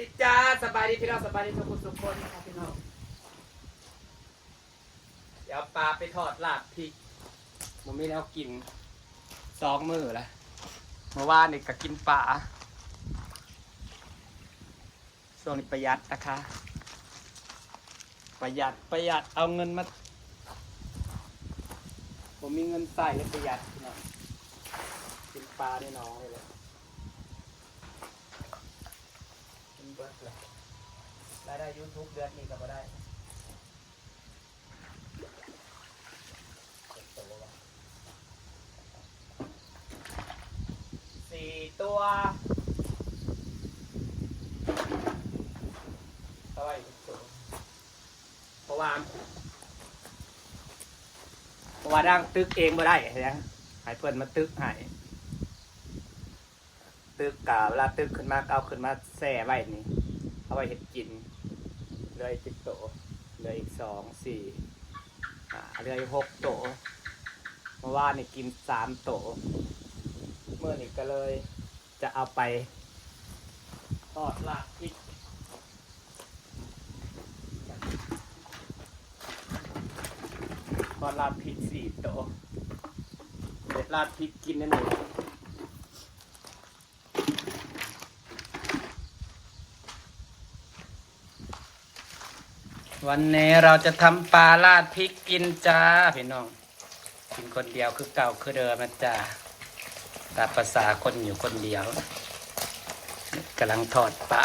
ดีจ้าสบายดีพี่น้องสบายดีทุกคนทุกคนครับพี่น้องเดี๋ยวปลาไปทอดลาบพริกผมไม่ได้เอากินสองมือละเมื่อวานนี่ก็กินปลาช่วงนี้ประหยัดนะคะ ประหยัดประหยัดเอาเงินมาผมมีเงินใส่เลยประหยัดน้องกินปลาได้น้องเลยเลยกินเบิร์ดเลยรายได้ยูทูบเดือนนี้ก็บ่ได้สี่ตัวเท่าไหร่เพราะว่าเพราะว่าดังตึกเองไม่ได้นะให้เพื่อนมาตึกให้ ตึกกาเวลาตึกขึ้นมาเอาขึ้นมาแส่ไว้นี่เอาไว้เห็ดกินเหลืออีกสิบโตเหลืออีกสองสี่อ่าเหลืออีกหกโตเมื่อวานนี่กินสามโตเมื่อนี้ก็เลยจะเอาไปทอดลาบพริกทอดลาบพริกสี่โตเด็ดลาบพริกกินนั่นเอง วันนี้เราจะทำปลาลาดพริกกินจ้าพี่น้อง กินคนเดียวคือเก่าคือเดิมนะจ้าตามภาษาคนอยู่คนเดียวกำลังทอดปลา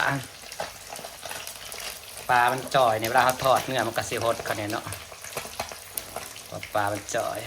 ปลา มันจ่อยในเวลาเขาทอดเนื้อมันกระสิหดเขาเนี่ยเนาะปลาปลา มันจ่อย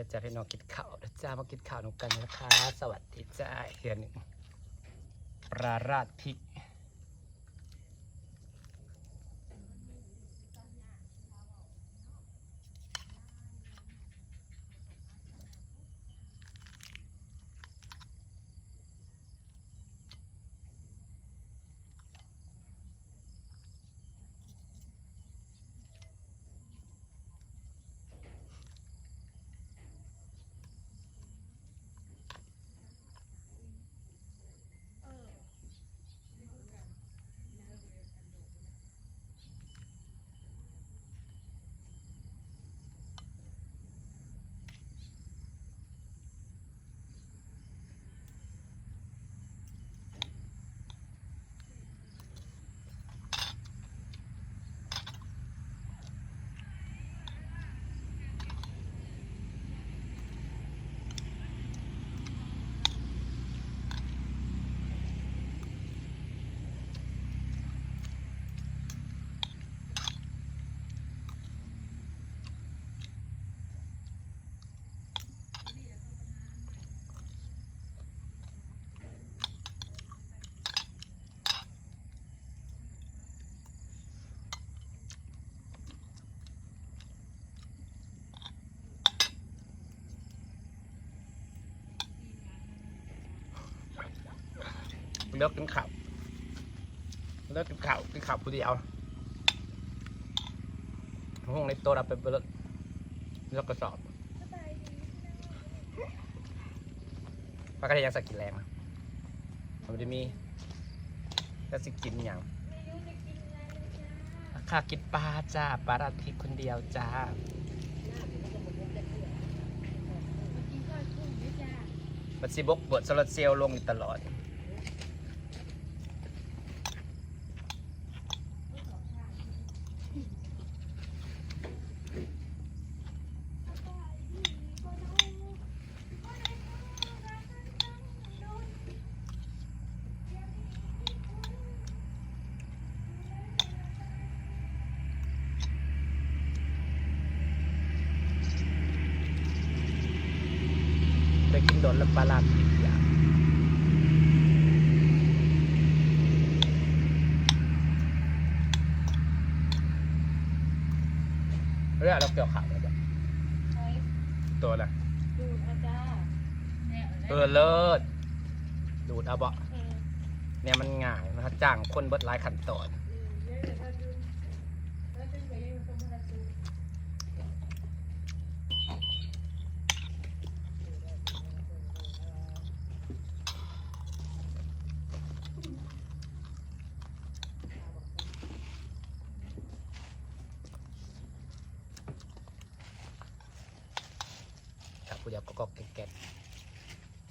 ด้จ้าพี่น้องกินข้าวเด้จ้ามากินข้าวนุกันนะคะ สวัสดีจ้าเฮียหนึ่งปลาราดพริก เลิกกินข้าวเลิกกินข้าวกินข้าวผู้เดียวห้องในโต๊ะเราไปเลิกเลิกกระสอบปากระเทียมสักกินแรงอะมันจะมีแล้วสิกินอย่างข้ากินปลาจ้าปลาราดพริคนเดียวจ้าบัดซิบกบิดโซลาเซลลงอยู่ตลอด ไปกินโดนแล้วปลาลาดพริกอย่างเรื่องเราเกี่ยวข่าวแล้วจ้ะตัวละดูดอาจารย์เนี่ยเออเลิศดูดเอาเบาะเออ เนี่ยมันง่ายนะครับจ้างคนเบิดหลายขั้นตอน เดี๋ยวเดี๋ยวถ้าดึงถ้าดึงไปยังต้องมาดู ครับผู้ เดียวก็ก็แก๊ก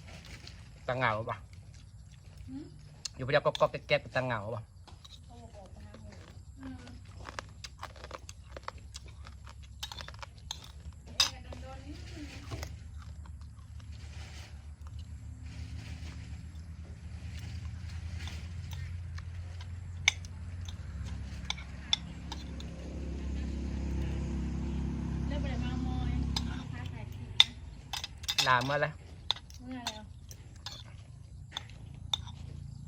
ๆตังเหงาปะอยู่ผู้เดียวก็ก็แก๊กๆตังเหงาปะ เขาบอกออกมาหาหมูอืมเอ๊ะกันโดนๆนิดนึงเริ่มไปเลยมามอยค้าขายขีดนะ ลาเมื่อไรเมื่อแล้ว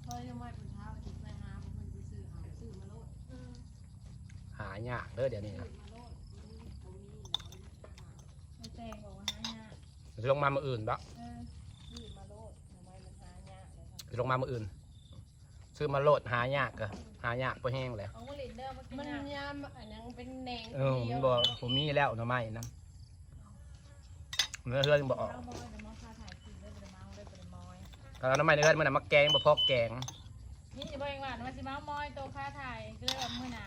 พอยังไม่ถึงเท้าถึงไปหาบางคนไปซื้อหาซื้อมาโลดหายากเด้อเดี๋ยวนี้นะไม่แตงบอกว่าหายากจะลงมามืออื่นปะเออซื้อมาโลดทำไมมันหายากเลยครับจะลงมามืออื่น ซื้อมาโหลดหายากก็หายากพอแห้งเลยเอาวลินเดอร์มากินมันยำอันยังเป็นแหนงเออผมบอกผมมีแล้วหน่อไม้นะ เนื้อเฮือนบอกเอามอยเดี๋ยวมาพาถ่ายคลิปเลยเดี๋ยวมาเอาเลยเดี๋ยวมอยเอาหน่อไม้เนื้อเฮือนมันนะมาแกงบ่พอแกงนี่จะบอกเองว่ามาสิมามอยโตค่าถ่ายก็เลยว่ามื้อหนา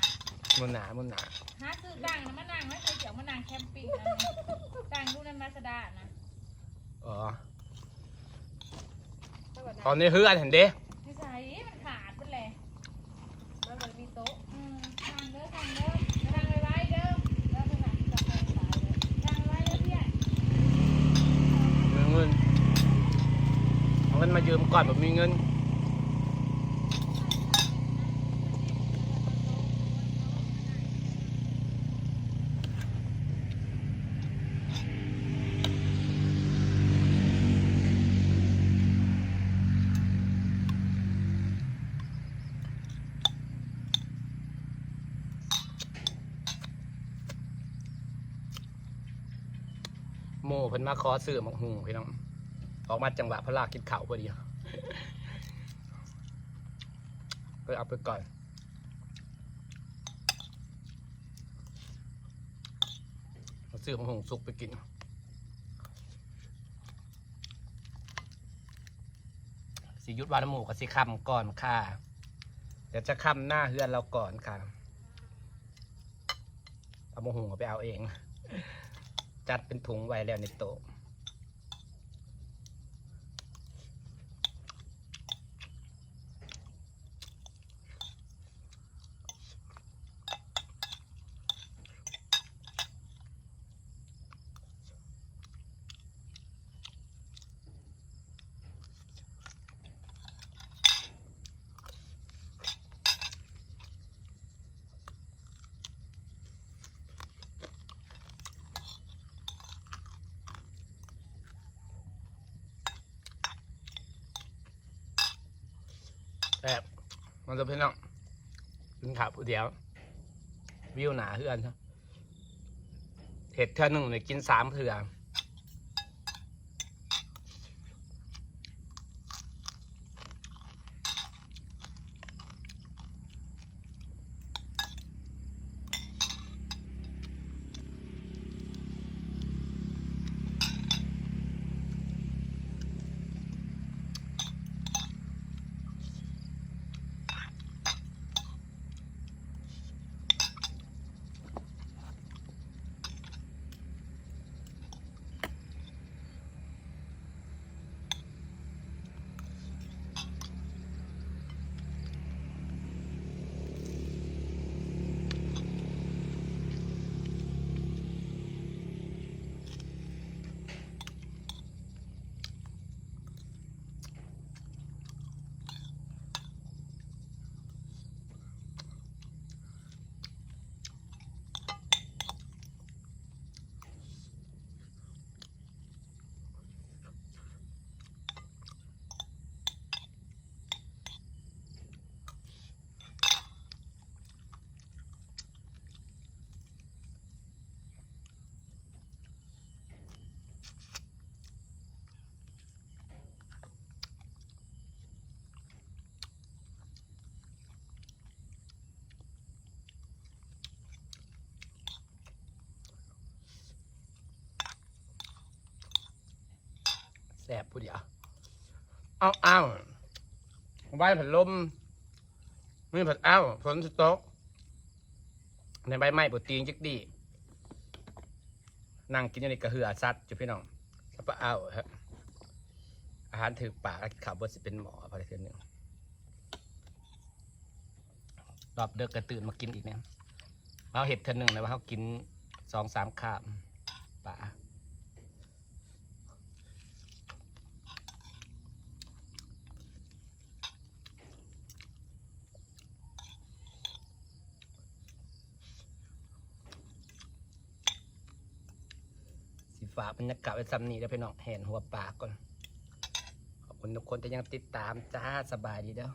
มันหนามันหนาหาซื้อตั้งนะมานั่งไม่เคยเจียวมานั่งแคมปิ้งนะตั้งดูในมาสด้านะอ๋อตอนนี้เฮือนเห็นเด้ นิสัยมันขาดไปเลยแล้วมันมีโต๊ะอืมทางเด้อทางเด้อทางไว้ไว้เด้อแล้วขนาดจับไปสายเลยทางไว้เด้อเพี่อน เงินเอาเงินมายืม ก่อนแบบมีเงิน โม่เพิ่นมาขอซื้อมักหุงพี่น้อง ออกมาจังหวะพระลากกินข้าวพอดี ก็เอาไปก่อนเอาซื้อหมักหุงสุกไปกินสิยุดวานหมูกับสิคำก่อนค่ะ เดี๋ยวจะคำหน้าเฮือนเราก่อนค่ะเอาหมูหุงไปเอาเอง จัดเป็นถุงไว้แล้วในโต๊ะ มันจะเป็นน้องกินข้าวผู้เดียว วิวหนาเฮือนเห็ดเท่านึงเลยกินสามเถื่อ แสบผู้เดียวเอาเอาไว้ผัดลมมือผัดเอ้าฝนสต๊อกในใบไม้ปวดตีนจิกดีนั่งกินอยู่ในกระเหือซัดจุพี่น้องแล้วก็เอาครับอาหารถือปากข่าวบดสิเป็นหมอพอได้เทื่อหนึงรอบเด็กกระตื่นมากินอีกเนี่ยเราเห็ดเทื่อหนึงเลยว่าเขากินสองสามคาบป่า ฝากบรรยากาศไว้ซ้ำนี้แล้วพี่น้องเห็นหัวปากก่อน ขอบคุณทุกคนที่ยังติดตามจ้าสบายดีเด้อ